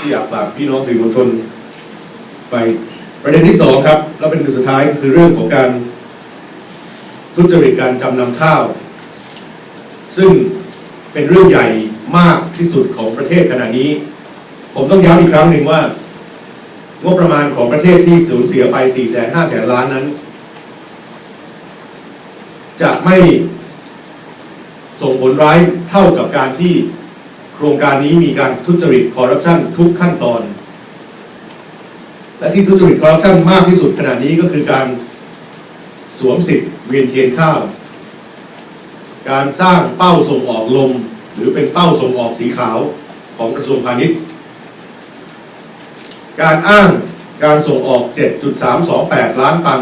ที่อยากฝากพี่น้องสื่อมวลชน ไปประเด็นที่สองครับ แล้วเป็นประเด็นสุดท้ายคือเรื่องของการทุจริตการจำนำข้าว ซึ่งเป็นเรื่องใหญ่มากที่สุดของประเทศขณะนี้ ผมต้องย้ำอีกครั้งหนึ่งว่า งบประมาณของประเทศที่สูญเสียไป 4 5 0 0 0 0ล้านนั้น จะไม่ส่งผลร้ายเท่ากับการที่ ครงการนี้มีการทุจริตคอร์รัปชันทุกขั้นตอน และที่ทุจริตคอร์รัปชันมากที่สุดขณะนี้ก็คือการสวมสิทธิ์เวียนเทียนข้าว การสร้างเป้าส่งออกลม หรือเป็นเป้าส่งออกสีขาวของกระทรวงพาณิชย์ การอ้างการส่งออก 7.328 ล้านตัน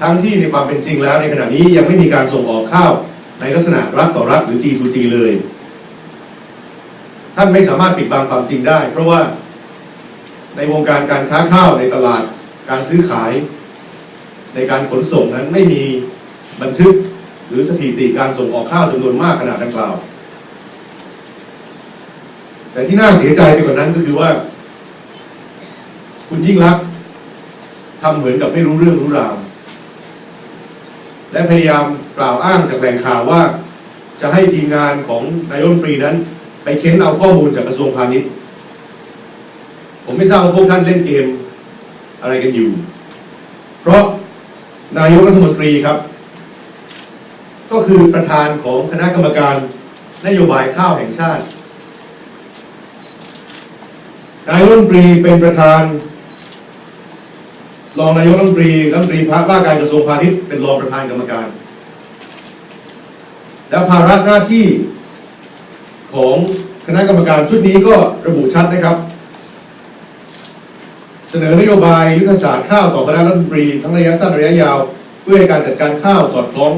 ทั้งที่ในความเป็นจริงแล้วในขณะนี้ยังไม่มีการส่งออกข้าวในลักษณะรัฐต่อรัฐหรือ G2G เลย ท่านไม่สามารถปิดบังความจริงได้ เพราะว่าในวงการการค้าข้าวในตลาดการซื้อขาย ในการขนส่งนั้นไม่มีบันทึกหรือสถิติการส่งออกข้าวจำนวนมากขนาดดังกล่าว แต่ที่น่าเสียใจไปกว่านั้นก็คือว่า คุณยิ่งรักษ์ทำเหมือนกับไม่รู้เรื่องรู้ราวและพยายามกล่าวอ้างจากแหล่งข่าวว่า จะให้ทีมงานของนายรัฐมนตรีนั้น ไปเค้นเอาข้อมูลจากกระทรวงพาณิชย์ ผมไม่ทราบว่าพวกท่านเล่นเกมอะไรกันอยู่ เพราะนายกรัฐมนตรีครับ ก็คือประธานของคณะกรรมการนโยบายข้าวแห่งชาติ นายกรัฐมนตรีเป็นประธาน รองนายกรัฐมนตรีรัฐมนตรีพาว่าการกระทรวงพาณิชย์เป็นรองประธานกรรมการ แล้วภาระหน้าที่ ของคณะกรรมการชุดนี้ก็ระบุชัดนะครับ เสนอนโยบายยุทธศาสตร์ข้าวต่อคณะรัฐมนตรีทั้งระยะสั้นระยะยาว เพื่อให้การจัดการข้าวสอดคล้อง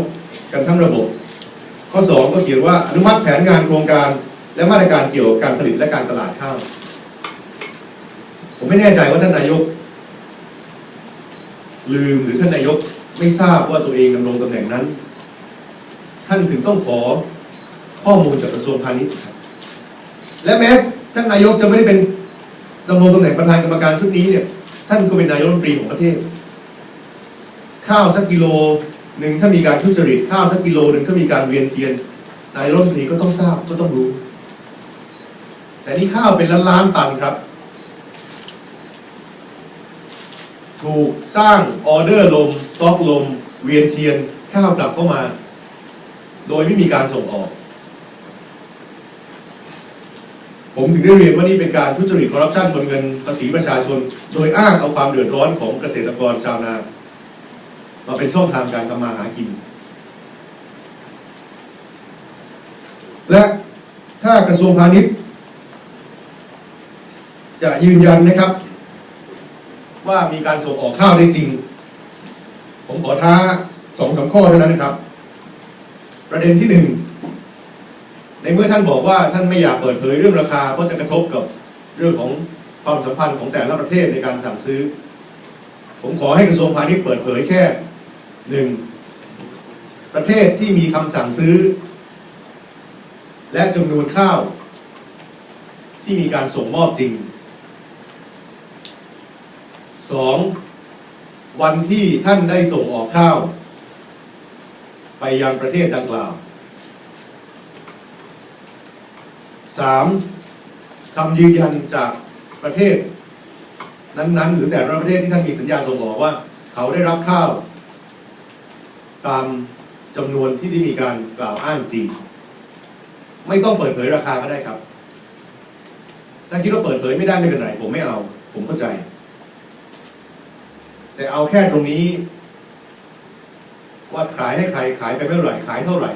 กันทั้งระบบ ข้อ 2 ก็เขียนว่าอนุมัติแผนงานโครงการ และมาตรการเกี่ยวกับการผลิตและการตลาดข้าว ผมไม่แน่ใจว่าท่านนายก ลืมหรือท่านนายกไม่ทราบว่าตัวเองดำรงตำแหน่งนั้น ท่านถึงต้องขอ ข้อมูลจากกระทรวงพาณิชย์ครับและแม้ท่านนายกจะไม่ได้เป็นดำรงตำแหน่งประธานกรรมการชุดนี้เนี่ย ท่านก็เป็นนายกรัฐมนตรีของประเทศ ข้าวสักกิโลหนึ่งถ้ามีการทุจริตข้าวสักกิโลหนึ่งถ้ามีการเวียนเทียนนายกรัฐมนตรีก็ต้องทราบก็ต้องรู้ แต่นี่ข้าวเป็นล้านล้านตันครับ ถูกสร้างออเดอร์ลม สต็อกลม เวียนเทียนข้าวกลับเข้ามา โดยไม่มีการส่งออก ผมถึงได้เรียนว่านี่เป็นการทุจริตคอร์รัปชันบนเงินภาษีประชาชน โดยอ้างเอาความเดือดร้อนของเกษตรกรชาวนา มาเป็นช่องทางการทำมาหากิน และถ้ากระทรวงพาณิชย์ จะยืนยันนะครับ ว่ามีการส่งออกข้าวได้จริง ผมขอท้าสองสาข้อเท่านั้นนะครับ ประเด็นที่หนึ่ง ในเมื่อท่านบอกว่าท่านไม่อยากเปิดเผยเรื่องราคาเพราะจะกระทบกับเรื่องของความสัมพันธ์ของแต่ละประเทศในการสั่งซื้อ ผมขอให้กระทรวงพาณิชย์เปิดเผยแค่หนึ่งประเทศที่มีคำสั่งซื้อ และจำนวนข้าว ที่มีการส่งมอบจริงสองวันที่ท่านได้ส่งออกข้าว ไปยังประเทศดังกล่าว สามคำยืนยันจากประเทศ นั้นๆ หรือแต่ละประเทศที่ท่านมีสัญญาส่งออกว่า เขาได้รับข้าว ตามจำนวนที่ได้มีการกล่าวอ้างจริง ไม่ต้องเปิดเผยราคาก็ได้ครับ ถ้าคิดว่าเปิดเผยไม่ได้ไม่เป็นไรผมไม่เอา ผมเข้าใจ แต่เอาแค่ตรงนี้ ว่าขายให้ใครขายไปเท่าไหร่ขายเท่าไหร่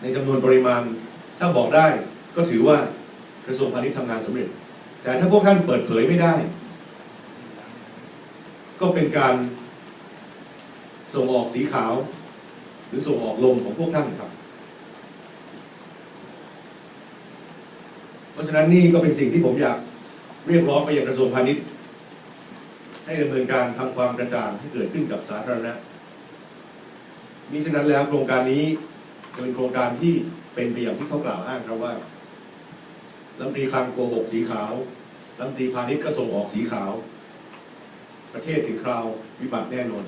ในจำนวนปริมาณ ถ้าบอกได้ก็ถือว่ากระทรวงพาณิชย์ทำงานสำเร็จ แต่ถ้าพวกท่านเปิดเผยไม่ได้ ก็เป็นการส่งออกสีขาว หรือส่งออกลมของพวกท่านครับ เพราะฉะนั้นนี่ก็เป็นสิ่งที่ผมอยากเรียกร้องไปยังกระทรวงพาณิชย์ ให้ดำเนินการทำความกระจ่างให้เกิดขึ้นกับสาธารณะมิฉะนั้นแล้วโครงการนี้ จะเป็นโครงการที่เป็นไปอย่างที่เขากล่าวอ้างครับว่ารัฐมนตรีคลังโกหกสีขาวรัฐมนตรีพาณิชย์ก็ส่งออกสีขาว ประเทศถึงคราววิบัติแน่นอน